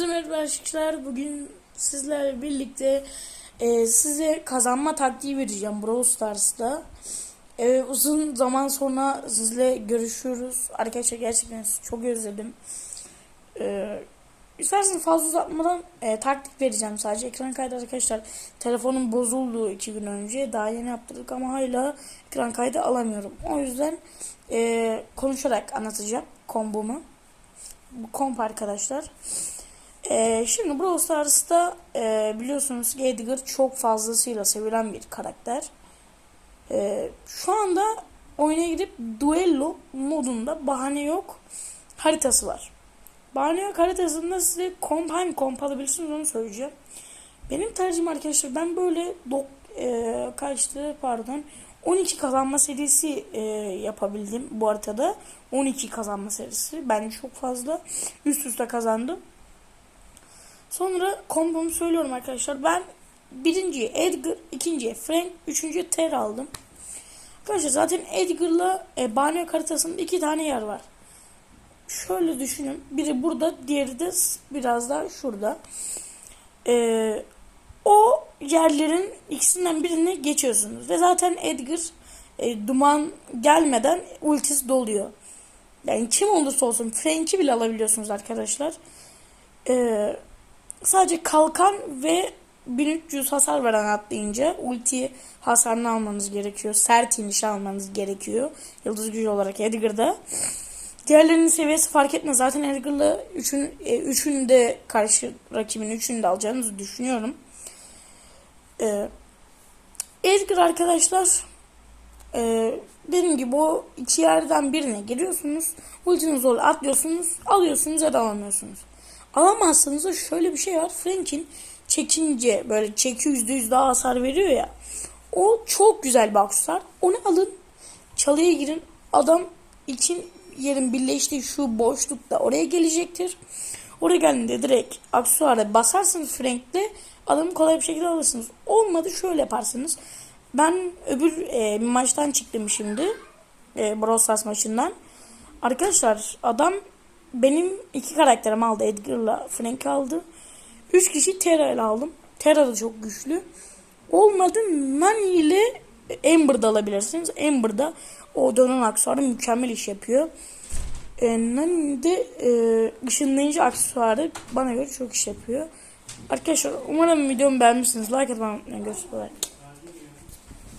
Hepinize merhaba arkadaşlar. Bugün sizlerle birlikte e, size kazanma taktiği vereceğim Brawl Stars'ta. E, uzun zaman sonra sizle görüşüyoruz. Arkadaşlar gerçekten çok özledim. E, isterseniz fazla uzatmadan e, taktik vereceğim sadece. Ekran kaydı arkadaşlar. Telefonum bozuldu iki gün önce. Daha yeni yaptırdık ama hala ekran kaydı alamıyorum. O yüzden e, konuşarak anlatacağım kombomu. Bu komp arkadaşlar. Ee, şimdi Brawl Stars'ta e, biliyorsunuz ki Edgar çok fazlasıyla sevilen bir karakter. Ee, şu anda oyuna girip duello modunda bahane yok haritası var. Bahane yok haritasında size komp hangi komp alabilirsiniz onu söyleyeceğim. Benim tercihim arkadaşlar ben böyle dok, e, kaçtı pardon 12 kazanma serisi e, yapabildim bu haritada. 12 kazanma serisi. Bence çok fazla. Üst üste kazandım. Sonra kombomu söylüyorum arkadaşlar. Ben birinciye Edgar, ikinciye Frank, üçüncüye Ter aldım. Arkadaşlar zaten Edgar'la e, Banyo haritasında iki tane yer var. Şöyle düşünün. Biri burada, diğeri de biraz daha şurada. Eee o yerlerin ikisinden birini geçiyorsunuz. Ve zaten Edgar e, duman gelmeden ultisi doluyor. Yani kim olursa olsun Frank'i bile alabiliyorsunuz arkadaşlar. E, sadece kalkan ve 1300 hasar veren atlayınca ulti hasarını almanız gerekiyor. Sert iniş almanız gerekiyor. Yıldız gücü olarak Edgar'da. Diğerlerinin seviyesi fark etmez. Zaten Edgar'la üçün, e, üçünü de karşı rakibin üçünü de alacağınızı düşünüyorum. Ee, Edgar arkadaşlar e, dediğim gibi o iki yerden birine giriyorsunuz. Ultinizi zorla atlıyorsunuz. Alıyorsunuz ya da alamıyorsunuz. Alamazsanız da şöyle bir şey var. Frank'in çekince böyle çekiyor yüzde yüz daha hasar veriyor ya. O çok güzel aksesuar. Onu alın. Çalıya girin. Adam için yerin birleştiği şu boşlukta oraya gelecektir. Oraya geldiğinde direkt aksesuara basarsınız Frank'le adamı kolay bir şekilde alırsınız. Olmadı şöyle yaparsınız. Ben öbür e, maçtan çıktım şimdi. E, Brawl maçından. Arkadaşlar adam benim iki karakterim aldı. Edgar'la Frank aldı. Üç kişi Terra aldım. Terra da çok güçlü. Olmadı Nani ile Amber'da alabilirsiniz. Amber'da o dönen aksesuarı mükemmel iş yapıyor. E, Nani de e, ışınlayıcı aksesuarı bana göre çok iş yapıyor. Arkadaşlar umarım videomu beğenmişsiniz. Like atmayı unutmayın. Görüşürüz.